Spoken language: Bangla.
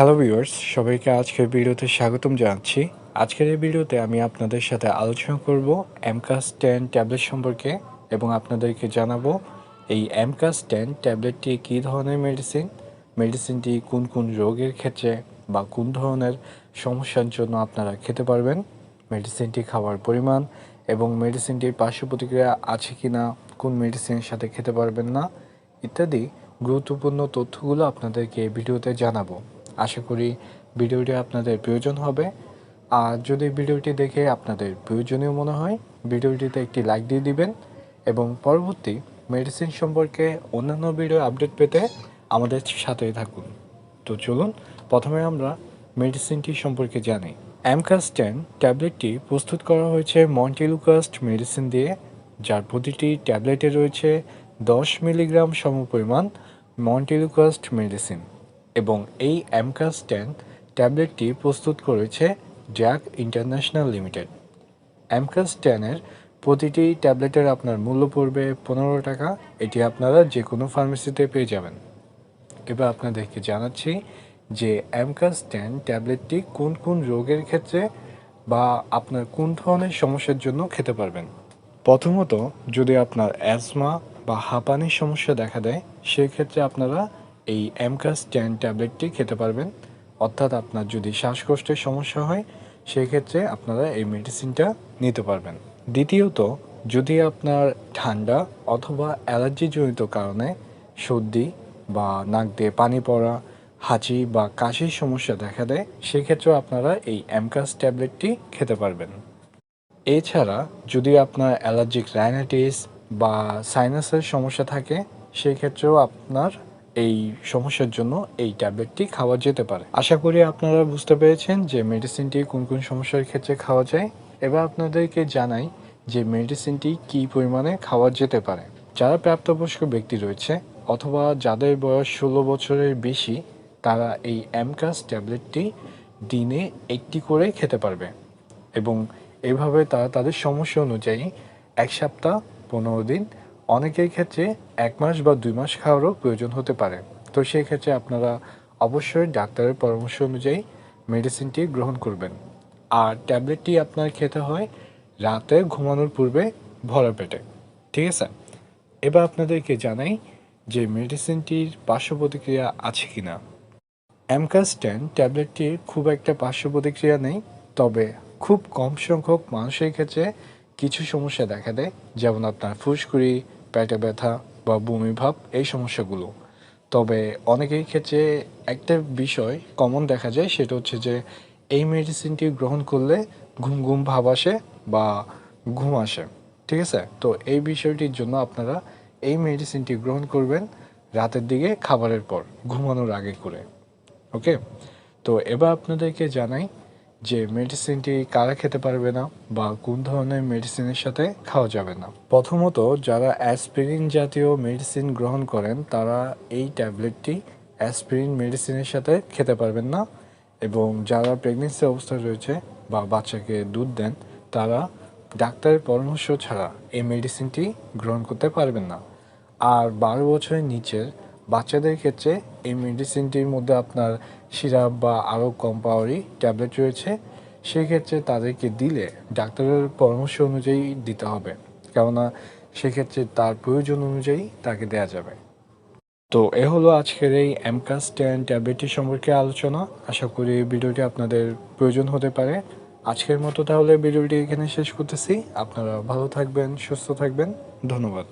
হ্যালো ভিউয়ার্স সবাইকে আজকের ভিডিওতে স্বাগতম জানাচ্ছি। আজকের এই ভিডিওতে আমি আপনাদের সাথে আলোচনা করব এমকাস টেন ট্যাবলেট সম্পর্কে এবং আপনাদেরকে জানাব এই এমকাস টেন ট্যাবলেটটি কী ধরনের মেডিসিন মেডিসিনটি কোন কোন রোগের ক্ষেত্রে বা কোন ধরনের সমস্যার জন্য আপনারা খেতে পারবেন মেডিসিনটি খাওয়ার পরিমাণ এবং মেডিসিনটির পার্শ্ব প্রতিক্রিয়া আছে কি না কোন মেডিসিনের সাথে খেতে পারবেন না, ইত্যাদি গুরুত্বপূর্ণ তথ্যগুলো আপনাদেরকে এই ভিডিওতে জানাব। আশা করি ভিডিওটি আপনাদের প্রয়োজন হবে। আর যদি ভিডিওটি দেখে আপনাদের প্রয়োজনীয় মনে হয়, ভিডিওটিতে একটি লাইক দিয়ে দিবেন এবং পরবর্তী মেডিসিন সম্পর্কে অন্যান্য ভিডিও আপডেট পেতে আমাদের সাথেই থাকুন। তো চলুন, প্রথমে আমরা মেডিসিনটি সম্পর্কে জানি। অ্যামকাস্টেন ট্যাবলেটটি প্রস্তুত করা হয়েছে মন্টিলুকাস্ট মেডিসিন দিয়ে, যার প্রতিটি ট্যাবলেটে রয়েছে দশ মিলিগ্রাম সমপরিমাণ মন্টিলুকাস্ট মেডিসিন এবং এই অ্যামকাস্টেন ট্যাবলেটটি প্রস্তুত করেছে জ্যাক ইন্টারন্যাশনাল লিমিটেড অ্যামকাস টেনের প্রতিটি ট্যাবলেটের আপনার মূল্য পড়বে পনেরো টাকা। এটি আপনারা যে কোনো ফার্মেসিতে পেয়ে যাবেন। এবার আপনাদেরকে জানাচ্ছি যে অ্যামকাস টেন ট্যাবলেটটি কোন কোন রোগের ক্ষেত্রে বা আপনার কোন ধরনের সমস্যার জন্য খেতে পারবেন। প্রথমত যদি আপনার অ্যাজমা বা হাঁপানির সমস্যা দেখা দেয়, সেক্ষেত্রে আপনারা এই অ্যামকাস টেন ট্যাবলেটটি খেতে পারবেন। অর্থাৎ আপনার যদি শ্বাসকষ্টের সমস্যা হয়, সেক্ষেত্রে আপনারা এই মেডিসিনটা নিতে পারবেন। দ্বিতীয়ত, যদি আপনার ঠান্ডা অথবা অ্যালার্জিজনিত কারণে সর্দি বা নাক দিয়ে পানি পড়া, হাঁচি বা কাশির সমস্যা দেখা দেয়, সেক্ষেত্রেও আপনারা এই অ্যামকাস ট্যাবলেটটি খেতে পারবেন। এছাড়া, যদি আপনার অ্যালার্জিক রাইনাইটিস বা সাইনাসের সমস্যা থাকে, সেক্ষেত্রেও আপনার এই সমস্যার জন্য এই ট্যাবলেটটি খাওয়া যেতে পারে। আশা করি আপনারা বুঝতে পেরেছেন যে মেডিসিনটি কোন কোন সমস্যার ক্ষেত্রে খাওয়া যায়। এবার আপনাদেরকে জানাই যে মেডিসিনটি কী পরিমাণে খাওয়া যেতে পারে। যারা প্রাপ্তবয়স্ক ব্যক্তি রয়েছে অথবা যাদের বয়স ষোলো বছরের বেশি, তারা এই অ্যামকাস ট্যাবলেটটি দিনে একটি করে খেতে পারবে এবং এভাবে তারা তাদের সমস্যা অনুযায়ী এক সপ্তাহ, পনেরো দিন অনেকের ক্ষেত্রে এক মাস বা দুই মাস খাওয়ারও প্রয়োজন হতে পারে। তো সেই ক্ষেত্রে আপনারা অবশ্যই ডাক্তারের পরামর্শ অনুযায়ী মেডিসিনটি গ্রহণ করবেন। আর ট্যাবলেটটি আপনার খেতে হয় রাতে ঘুমানোর পূর্বে ভরা পেটে। ঠিক আছে? এবার আপনাদেরকে জানাই যে মেডিসিনটির পার্শ্ব প্রতিক্রিয়া আছে কি না অ্যামকাস টেন ট্যাবলেটটির খুব একটা পার্শ্ব প্রতিক্রিয়া নেই, তবে খুব কম সংখ্যক মানুষের ক্ষেত্রে কিছু সমস্যা দেখা দেয়। যেমন আপনার ফুসকুড়ি পেটে ব্যথা বা বমি ভাব, এই সমস্যাগুলো। তবে অনেকের ক্ষেত্রে একটা বিষয় কমন দেখা যায়, সেটা হচ্ছে যে এই মেডিসিনটি গ্রহণ করলে ঘুম ঘুম ভাব আসে বা ঘুম আসে। ঠিক আছে? তো এই বিষয়টির জন্য আপনারা এই মেডিসিনটি গ্রহণ করবেন রাতের দিকে, খাবারের পর, ঘুমানোর আগে করে। ওকে তো এবার আপনাদেরকে জানাই যে মেডিসিনটি কারা খেতে পারবে না বা কোন ধরনের মেডিসিনের সাথে খাওয়া যাবে না। প্রথমত, যারা অ্যাসপিরিন জাতীয় মেডিসিন গ্রহণ করেন, তারা এই ট্যাবলেটটি অ্যাসপিরিন মেডিসিনের সাথে খেতে পারবেন না এবং যারা প্রেগনেন্সি অবস্থায় রয়েছে বা বাচ্চাকে দুধ দেন, তারা ডাক্তারের পরামর্শ ছাড়া এই মেডিসিনটি গ্রহণ করতে পারবেন না। আর বারো বছরের নিচের বাচ্চাদের ক্ষেত্রে এই মেডিসিনটির মধ্যে আপনার সিরাপ বা আরও কম পাওয়ারই ট্যাবলেট রয়েছে। সেক্ষেত্রে তাদেরকে দিলে ডাক্তারের পরামর্শ অনুযায়ী দিতে হবে। কেননা সেক্ষেত্রে তার প্রয়োজন অনুযায়ী তাকে দেওয়া যাবে। তো এ হলো আজকের এই এমকাস টেন ট্যাবলেটটি সম্পর্কে আলোচনা। আশা করি ভিডিওটি আপনাদের প্রয়োজন হতে পারে। আজকের মতো তাহলে ভিডিওটি এখানে শেষ করতেছি। আপনারা ভালো থাকবেন, সুস্থ থাকবেন। ধন্যবাদ।